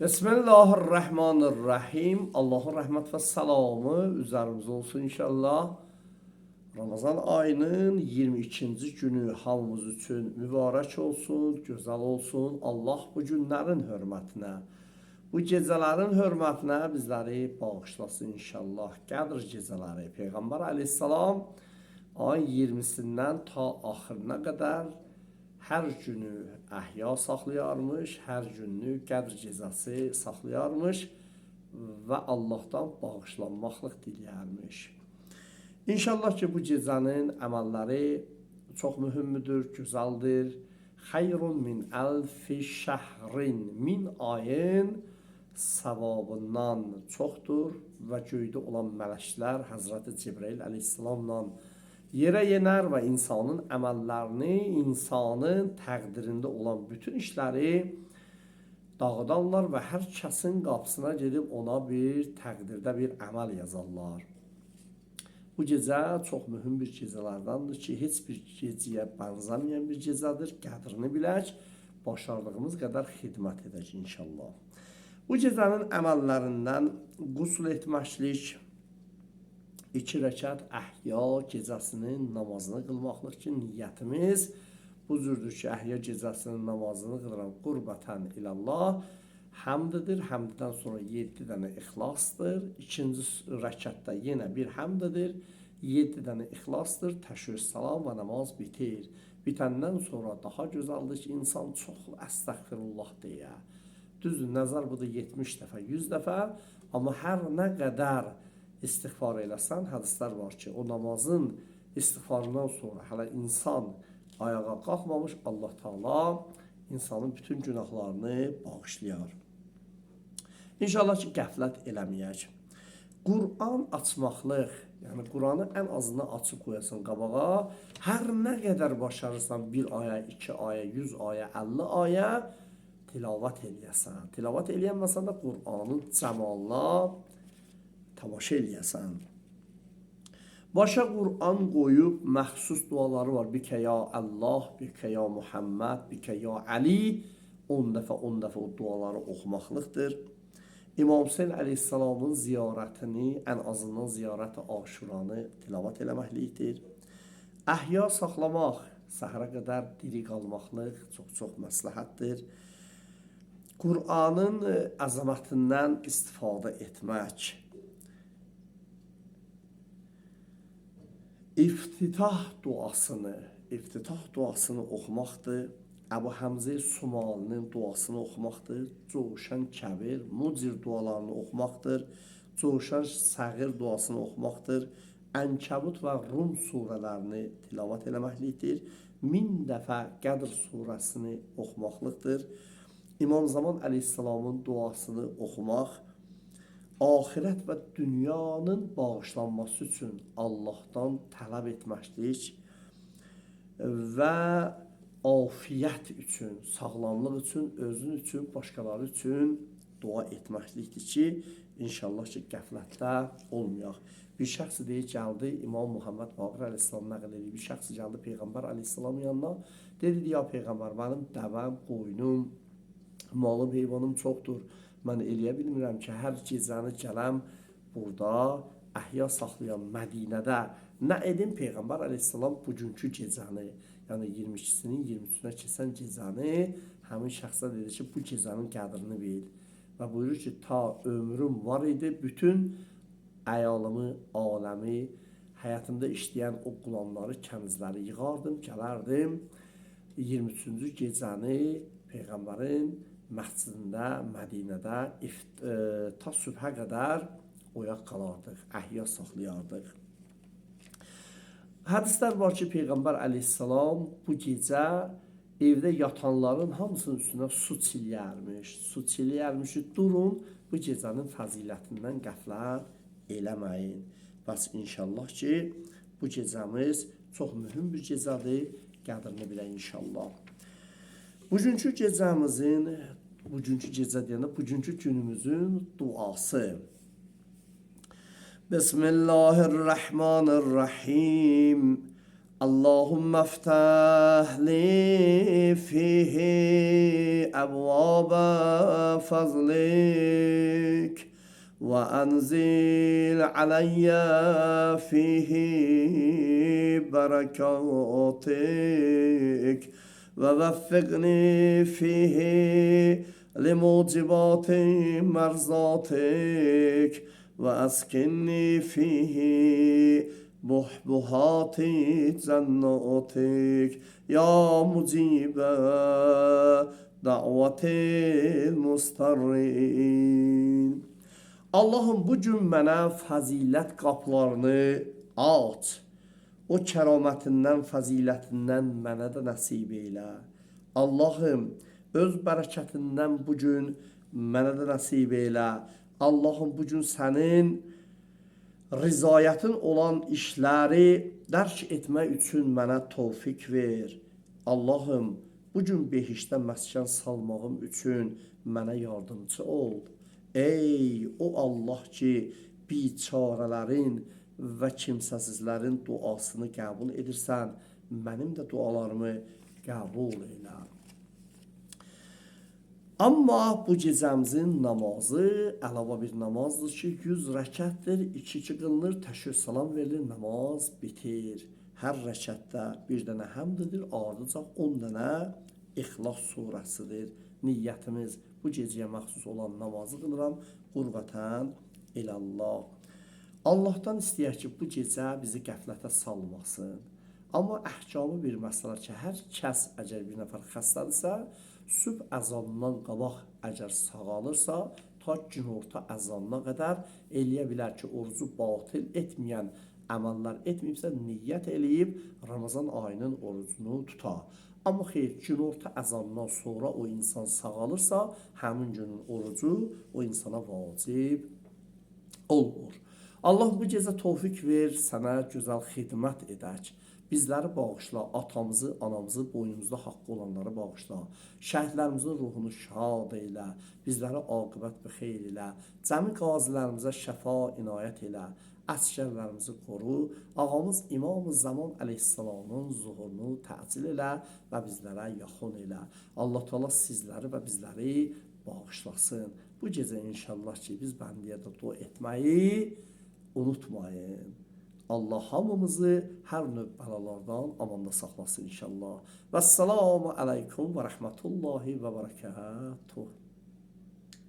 Bismillahirrahmanirrahim. Allah'ın rahmet ve selamı üzerimize olsun inşallah. Ramazan ayının 22. günü hamımız üçün mübarək olsun, gözəl olsun. Allah bu günlərin hörmətinə, bu gecələrin hörmətinə bizləri bağışlasın inşallah. Qədr gecələri Peyğəmbər əleyhissalam ayın 20-sindən ta axırına qədər hər günü əhya saxlayarmış, hər gününü qədr gecəsi saxlayarmış və Allahdan bağışlanmaqlıq diləyərmiş. İnşallah ki bu gecənin əməlləri çox mühümdür, gözəldir. Xeyrun min elfi şəhrin min ayın savabından çoxdur və göydə olan mələklər Həzrəti Cibril əleyhissalamla yerə yenər və insanın əməllərini, insanın təqdirində olan bütün işləri dağıdarlar və hər kəsin qapısına gedib ona bir təqdirdə bir əməl yazarlar. Bu gecə çox mühüm bir gecələrdəndir ki, heç bir gecəyə bənzəməyən bir gecədir. Qədrini bilək, başardığımız qədər xidmət edək inşallah. Bu gecənin əməllərindən qusl etməklik, iki rəkat əhya gecəsinin namazını qılmaqlıq ki, niyyətimiz bu cürdür ki, əhya gecəsinin namazını qılıram qurbətən ilallah, həmdidir. Həmddən sonra 7 dənə ixlasdır. İkinci rəkatda yenə bir həmdidir. 7 dənə ixlasdır. Təşhür salam və namaz bitir. Bitəndən sonra daha gözəldir ki, insan çox əstəğfirullah deyə. Düzdür, nəzər budur 70 dəfə, 100 dəfə, amma hər nə qədər istiğfar eləsən, hədislər var ki, o namazın istiğfarından sonra hələ insan ayağa qalxmamış Allah Taala insanın bütün günahlarını bağışlayar. İnşallah ki, qəflət eləməyək. Quran açmaqlıq, yəni Quranı ən azından açıb qoyasan qabağa. Hər nə qədər başarırsan, bir aya, iki aya, 100 aya, 50 aya tilavət eləyəsən. Tilavət eləyənməsən də Quranın cəmalına tamaşa eləyəsən. Başa Quran qoyub məxsus duaları var. Bikə ya Allah, bikə ya Muhammed, bikə ya Ali. 10 dəfə 10 dəfə o duaları oxumaqlıqdır. İmam Hüseyin əleyhissalamın ziyarətini, ən azından ziyarət-i Aşuranı tilavət eləməklikdir. Əhya saxlamaq, səhərə qədər diri qalmaqlıq çox-çox məsləhətdir. Qur'anın əzəmətindən istifadə etmək. İftitah duasını, iftitah duasını oxumaqdır. Əbu Həmzə Sumalinin duasını oxumaqdır. Coşan Kəbir, Mucir dualarını oxumaqdır. Coşan Səğir duasını oxumaqdır. Ənkəbut və Rum surələrini tilavət eləməklikdir. Min dəfə Qədr surəsini oxumaqlıqdır. İmam Zaman əleyhissalamın duasını oxumaq, axirət və dünyanın bağışlanması üçün Allahdan tələb etməklik və afiyət üçün, sağlamlıq üçün, özün üçün, başqaları üçün dua etməklikdir ki, inşallah ki, qəflətdə olmayaq. Bir şəxs deyir, gəldi, İmam Muhammed Baqir əleyhissalam nəql edir. Bir şəxs gəldi Peyğəmbər əleyhissalamın yanına. Dedi, ya Peyğəmbər, mənim dəvəm, qoyunum, malım, heyvanım çoxdur. Mən eləyə bilmirəm ki, hər gecəni gələm burada əhya saxlayan Mədinədə nə edim Peyğəmbər əleyhissalam bugünkü gecəni yəni 22-sinin 23-ünə keçən gecəni həmin şəxsə dedi ki, bu gecənin qədrini bil. Və buyurur ki, ta ömrüm var idi, bütün əyalımı, aləmi, həyatımda işləyən o qulamları, kənizləri yığardım, gələrdim. 23-cü gecəni Peyğəmbərin məscidində, Mədinədə ift, e, ta sübhə qədər oyaq qalardıq, əhya saxlayardıq. Hədislər var ki, Peyğəmbər əleyhissalam bu gecə evdə yatanların hamısının üstünə su çiləyərmiş. Su çiləyərmiş ki, durun bu gecənin fəzilətindən qəflət eləməyin. Bəs inşallah ki, bu gecəmiz çox mühüm bir gecədir. Qədrini bilək inşallah. Bugünkü gecəmizin, bugünkü gecə deyəndə bugünkü günümüzün duası. بسم الله الرحمن الرحيم اللهم افتح لي فيه أبواب فضلك وأنزل علي فيه بركاتك ووفقني فيه لموجبات مرضاتك وأسكنني فيه بحبحات جناتك يا مجيب دعوة المضطرين Allah'ım bu gün mənə fəzilət qapılarını aç. O kəramətindən, fəzilətindən mənə də nəsib eylə. Allahım, öz bərəkətindən bu gün mənə də nəsib eylə. Allahım, bu gün sənin rizayətin olan işləri dərk etmək üçün mənə tövfik ver. Allahım, bu gün behişdə məskən salmağım üçün mənə yardımcı ol. Ey o Allah ki, biçarələrin və kimsəsizlərin duasını qəbul edirsən, mənim də dualarımı qəbul elə. Amma bu gecəmizin namazı əlavə bir namazdır ki, 100 rəkətdir, 2-2 qılınır, təşhür salam verilir, namaz bitir. Hər rəkətdə bir dənə həmdədir, ardıca 10 dənə İxlas surəsidir. Niyyətimiz bu gecəyə məxsus olan namazı qılıram, qurbatən ilallah. Allahdan istəyək ki, bu gecə bizi qəflətə salmasın. Amma əhkamı bir məsələ ki, hər kəs əgər bir nəfər xəstədirsə, sübh əzanından qabaq əgər sağalırsa, ta günorta əzanına qədər eləyə bilər ki, orucu batil etməyən əməllər etməyibsə, niyyət eləyib Ramazan ayının orucunu tuta. Amma xeyr, günorta əzanından sonra o insan sağalırsa, həmin günün orucu o insana vacib olmur. Allah bu gecə tövfik ver, sənə gözəl xidmət edək. Bizləri bağışla, atamızı, anamızı, boynumuzda haqqı olanları bağışla. Şəhidlərimizin ruhunu şad eylə, bizlərə aqibət bir xeyr elə. Cəmi qazilərimizə şəfa inayət elə. Əskərlərimizi qoru. Ağamız İmam-ı Zaman əleyhissalamın zuhurunu təcil elə və bizlərə yaxın elə. Allah Teala sizləri və bizləri bağışlasın. Bu gecə inşallah ki, biz bəndiyə də dua etməyi unutmayın. Allah hamımızı hər növ bəlalardan amanda saxlasın inşallah. Və salamu aleykum və rəhmətullahi və bərəkətuhu.